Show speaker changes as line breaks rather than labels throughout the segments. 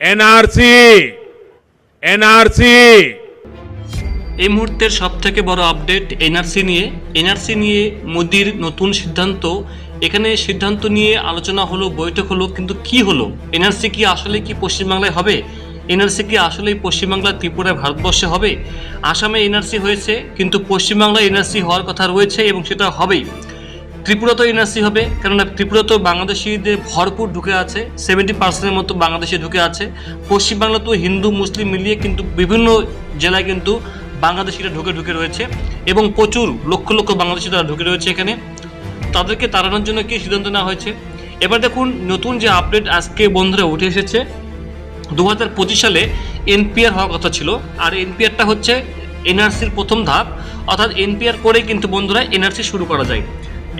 NRC NRC.
এই মুহূর্তের সব থেকে বড় আপডেট এনআরসি নিয়ে। এনআরসি নিয়ে মোদির নতুন সিদ্ধান্ত। এখানে সিদ্ধান্ত নিয়ে আলোচনা হলো, বৈঠক হলো, কিন্তু কি হলো? এনআরসি কি আসলে কি পশ্চিমবাংলায় হবে? এনআরসি কি আসলে পশ্চিমবাংলা ত্রিপুরায় ভারতবর্ষে হবে? আসামে এনআরসি হয়েছে, কিন্তু পশ্চিমবাংলায় এনআরসি হওয়ার কথা রয়েছে এবং সেটা হবেই। ত্রিপুরাতেও এনআরসি হবে, কেননা ত্রিপুরাতেও বাংলাদেশিদের ভরপুর ঢুকে আছে সেভেন্টি পার্সেন্টের মতো বাংলাদেশি ঢুকে আছে। পশ্চিমবাংলাতেও হিন্দু, মুসলিম মিলিয়ে কিন্তু বিভিন্ন জেলায় কিন্তু বাংলাদেশিরা ঢুকে ঢুকে রয়েছে এবং প্রচুর লক্ষ লক্ষ বাংলাদেশি তারা ঢুকে রয়েছে এখানে। তাদেরকে তাড়ানোর জন্য কি সিদ্ধান্ত নেওয়া হয়েছে? এবার দেখুন, নতুন যে আপডেট আজকে বন্ধুরা উঠে এসেছে দু হাজার পঁচিশ সালে এনপিআর হওয়ার কথা ছিল, আর এনপিআরটা হচ্ছে এনআরসির প্রথম ধাপ। অর্থাৎ এনপিআর করেই কিন্তু বন্ধুরা এনআরসি শুরু করা যায়।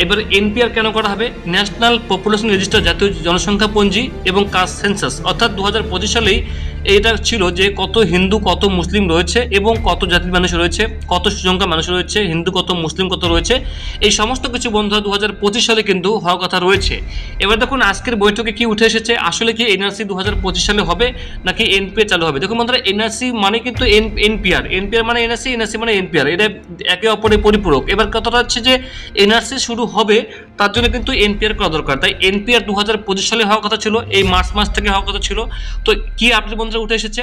এবার এনপিআর কেন করা হবে? ন্যাশনাল পপুলেশন রেজিস্টার জাতীয় জনসংখ্যা পঞ্জি এবং কাস্ট সেন্সাস অর্থাৎ দু হাজার পঁচিশ সালেই এটা ছিল যে কত হিন্দু, কত মুসলিম রয়েছে এবং কত জাতির মানুষ রয়েছে, কত সংখ্যা মানুষ রয়েছে, হিন্দু, কত মুসলিম, কত রয়েছে। এই সমস্ত কিছু বন্ধুরা দু হাজার পঁচিশ সালে কিন্তু হওয়ার কথা রয়েছে। এবার দেখুন, আজকের বৈঠকে কি উঠে এসেছে? আসলে কি এনআরসি দু হাজার পঁচিশ সালে হবে নাকি এনপিআর চালু হবে? দেখুন বন্ধুরা, এনআরসি মানে কিন্তু এন, এনপিআর। এনপিআর মানে এনআরসি এনআরসি মানে এনপিআর। এটা একে অপরের পরিপূরক। এবার কথাটা হচ্ছে যে, এনআরসি শুরু হবে, তার জন্য কিন্তু এনপিআর করা দরকার। তাই এনপিআর দু হাজার পঁচিশ সালে হওয়ার কথা ছিল, এই মার্চ মাস থেকে হওয়ার কথা ছিল। তো কি আপনি বন্ধুরা উঠে এসেছে?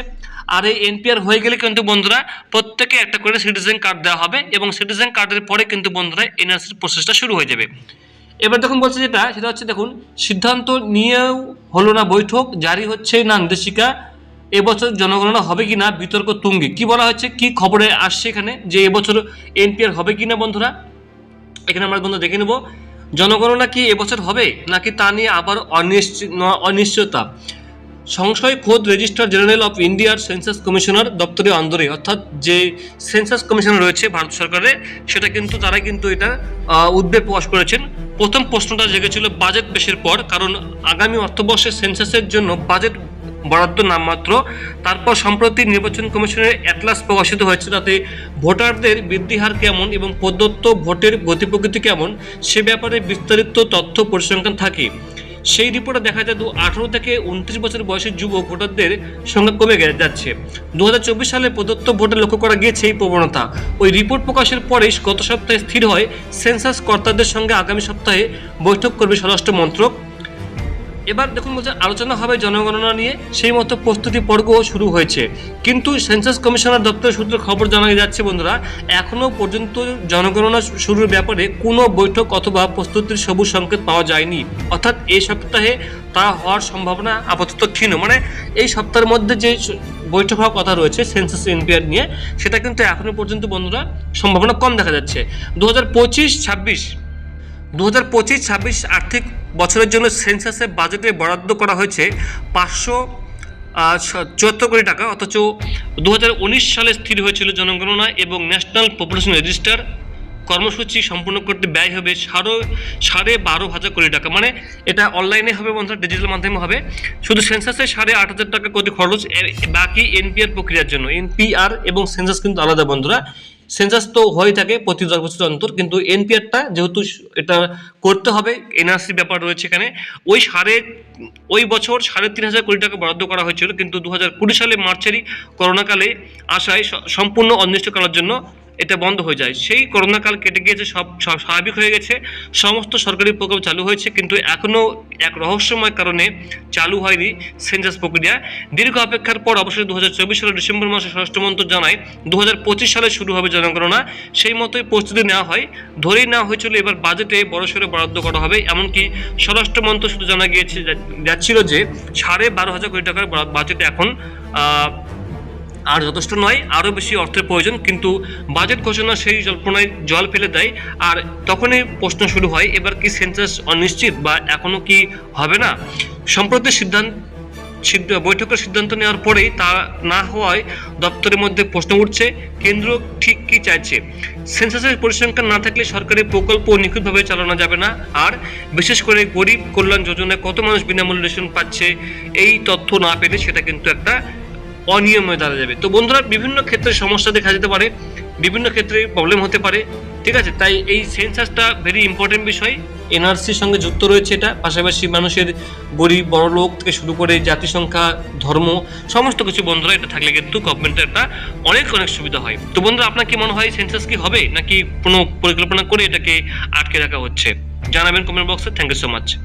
আর এই এনপিআর হয়ে গেলে কিন্তু বন্ধুরা প্রত্যেকে একটা করে সিটিজেন কার্ড দেওয়া হবে এবং সিটিজেন কার্ডের পরে কিন্তু বন্ধুরা এনআরসির প্রসেসটা শুরু হয়ে যাবে। এবার দেখুন বলছে যেটা, সেটা হচ্ছে দেখুন, সিদ্ধান্ত নিয়েও হলো না বৈঠক, জারি হচ্ছে না নির্দেশিকা, এবছর জনগণনা হবে কি না বিতর্ক তুঙ্গে। কি বলা হচ্ছে কি খবরে আসছে এখানে যে এবছর এনপিআর হবে কি না বন্ধুরা? এখানে আমরা বন্ধু দেখে নেব, জনগণনা কি এবছর হবে নাকি তা নিয়ে আবার অনিশ্চয়তা? সংশয় খোদ রেজিস্ট্রার জেনারেল অফ ইন্ডিয়ার সেন্সাস কমিশনার দপ্তরে অন্দরে, অর্থাৎ যে সেন্সাস কমিশন রয়েছে ভারত সরকারের, সেটা কিন্তু তারা কিন্তু এটা উদ্বেগ প্রকাশ করেছেন। প্রথম প্রশ্নটা জেগেছিল বাজেট পেশের পর, কারণ আগামী অর্থবর্ষে সেন্সাসের জন্য বাজেট বরাদ্দ নামমাত্র। তারপর সম্প্রতি নির্বাচন কমিশনের অ্যাটলাস প্রকাশিত হয়েছে, তাতে ভোটারদের বৃদ্ধি হার কেমন এবং প্রদত্ত ভোটের গতিপ্রকৃতি কেমন, সে ব্যাপারে বিস্তারিত তথ্য পরিসংখ্যান থাকে। সেই রিপোর্টে দেখা যায় দু আঠারো থেকে উনত্রিশ বছর বয়সের যুবক ভোটারদের সংখ্যা কমে যাচ্ছে। দু হাজার চব্বিশ সালে প্রদত্ত ভোটে লক্ষ্য করা গিয়েছে এই প্রবণতা। ওই রিপোর্ট প্রকাশের পরেই গত সপ্তাহে স্থির হয় সেন্সাস কর্তাদের সঙ্গে আগামী সপ্তাহে বৈঠক করবে স্বরাষ্ট্র মন্ত্রক। এবার দেখুন বলছে, আলোচনা হবে জনগণনা নিয়ে, সেই মতো প্রস্তুতি পর্বও শুরু হয়েছে। কিন্তু সেন্সাস কমিশনার দপ্তর সূত্রে খবর জানা যাচ্ছে বন্ধুরা এখনও পর্যন্ত জনগণনা শুরুর ব্যাপারে কোনো বৈঠক অথবা প্রস্তুতির সবুজ সংকেত পাওয়া যায়নি। অর্থাৎ এই সপ্তাহে তা হওয়ার সম্ভাবনা আপাতত ক্ষীণ। মানে এই সপ্তাহের মধ্যে যে বৈঠক হওয়ার কথা রয়েছে সেন্সাস এনপিআর নিয়ে, সেটা কিন্তু এখনও পর্যন্ত বন্ধুরা সম্ভাবনা কম দেখা যাচ্ছে। দু হাজার পঁচিশ ছাব্বিশ, দু হাজার পঁচিশ ছাব্বিশ আর্থিক বছরের জন্য সেন্সাসে বাজেটে বরাদ্দ করা হয়েছে পাঁচশো চুয়াত্তর কোটি টাকা, অথচ দু সালে স্থির হয়েছিল জনগণনা এবং ন্যাশনাল পপুলেশন রেজিস্টার কর্মসূচি সম্পূর্ণ করতে ব্যয় হবে সাড়ে সাড়ে বারো হাজার কোটি টাকা। মানে এটা অনলাইনে হবে বন্ধুরা ডিজিটাল মাধ্যমে হবে। শুধু সেন্সাসে সাড়ে আট হাজার টাকা কোটি খরচ বাকি এনপিআর প্রক্রিয়ার জন্য। এনপিআর এবং সেন্সাস কিন্তু আলাদা বন্ধুরা। সেন্সাস তো হয়ে থাকে প্রতি দশ বছর অন্তর, কিন্তু এনপিআরটা যেহেতু এটা করতে হবে এনআরসির ব্যাপার রয়েছে এখানে, ওই সাড়ে, ওই বছর সাড়ে তিন হাজার কোটি টাকা বরাদ্দ করা হয়েছিল, কিন্তু দু হাজার কুড়ি সালে মার্চেরই করোনাকালে আসায় সম্পূর্ণ অনির্দিষ্টকালের জন্য এটা বন্ধ হয়ে যায়। সেই করোনাকাল কেটে গিয়েছে, সব সব, স্বাভাবিক হয়ে গেছে। সমস্ত সরকারি প্রকল্প চালু হয়েছে, কিন্তু এখনও এক রহস্যময় কারণে চালু হয়নি সেন্সাস প্রক্রিয়া। দীর্ঘ অপেক্ষার পর অবশ্যই দু হাজার চব্বিশ সালের ডিসেম্বর মাসে স্বরাষ্ট্রমন্ত্র জানায় দু হাজার পঁচিশ সালে শুরু হবে জনগণনা। সেই মতোই প্রস্তুতি নেওয়া হয়। ধরেই নেওয়া হয়েছিল, এবার বাজেটে বড়সড় বরাদ্দ করা হবে। এমনকি স্বরাষ্ট্রমন্ত্র শুধু জানা গিয়েছে যাচ্ছিল যে সাড়ে বারো হাজার কোটি টাকার বাজেটে এখন আর যথেষ্ট নয়, আরও বেশি অর্থের প্রয়োজন, কিন্তু বাজেট ঘোষণা সেই জল্পনায় জল ফেলে দেয়। আর তখনই প্রশ্ন শুরু হয়, এবার কি সেন্সাস অনিশ্চিত বা এখনও কি হবে না? সম্প্রতি সিদ্ধান্ত বৈঠকের সিদ্ধান্ত নেওয়ার পরেই তা না হওয়ায় দপ্তরের মধ্যে প্রশ্ন উঠছে, কেন্দ্র ঠিক কি চাইছে? সেন্সাসের পরিসংখ্যান না থাকলে সরকারি প্রকল্প নিখুঁতভাবে চালানো যাবে না, আর বিশেষ করে গরিব কল্যাণ যোজনায় কত মানুষ বিনামূল্যে রেশন পাচ্ছে, এই তথ্য না পেলে সেটা কিন্তু একটা অনিয়ম হয়ে দাঁড়া যাবে। তো বন্ধুরা, বিভিন্ন ক্ষেত্রে সমস্যা দেখা যেতে পারে, বিভিন্ন ক্ষেত্রে প্রবলেম হতে পারে, ঠিক আছে? তাই এই সেন্সাসটা ভেরি ইম্পর্টেন্ট বিষয়। এনআরসির সঙ্গে যুক্ত রয়েছে এটা, পাশাপাশি মানুষের গরিব বড় লোক থেকে শুরু করে জাতিসংখ্যা ধর্ম, সমস্ত কিছু বন্ধুরা এটা থাকলে কিন্তু গভর্নমেন্টের একটা অনেক অনেক সুবিধা হয়। তো বন্ধুরা, আপনার কি মনে হয় সেন্সাস কি হবে? নাকি কোনো পরিকল্পনা করে এটাকে আটকে রাখা হচ্ছে? জানাবেন কমেন্ট বক্সে থ্যাংক ইউ সো মাচ